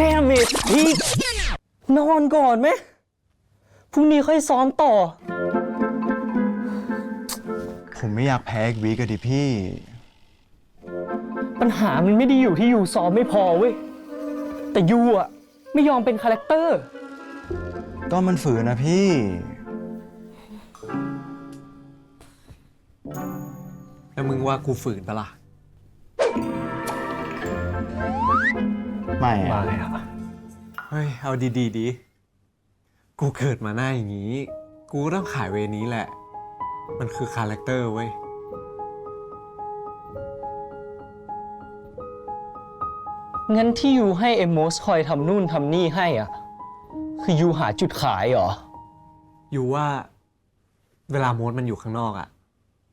แก้มอีกพีกนอนก่อนไหมพรุ่งนี้ค่อยซ้อมต่อ ผมไม่อยากแพ้อีกวีกอะดิพี่ ปัญหามันไม่ได้อยู่ที่ยูซ้อมไม่พอเว้ย แต่ยูอะไม่ยอมเป็นคาแรคเตอร์ ก็มันฝืนนะพี่ แล้วมึงว่ากูฝืนปะล่ะ ไม่อะเฮ้ย เอาดีๆดี กูเกิดมาหน้าอย่างนี้ กูก็ต้องขายเวนี้แหละ มันคือคาแรคเตอร์เว้ย งั้นที่ยูให้เอมโมสคอยทำนู่นทำนี่ให้อะ คือยูหาจุดขายเหรออยู่ว่า เวลาโมดมันอยู่ข้างนอกอะ่ะ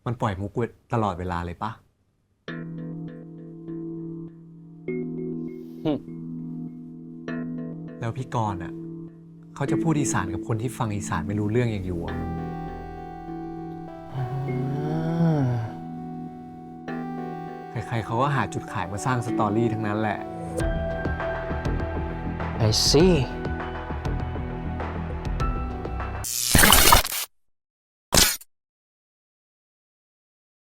มันปล่อยมุกเวตลอดเวลาเลยปะ แล้วพี่กรณ์อะเขาจะพูดอีสานกับคนที่ฟังอีสานไม่รู้เรื่องอย่างอยู่อะใครๆเขาก็หาจุดขายมาสร้างสตอรี่ทั้งนั้นแหละ I see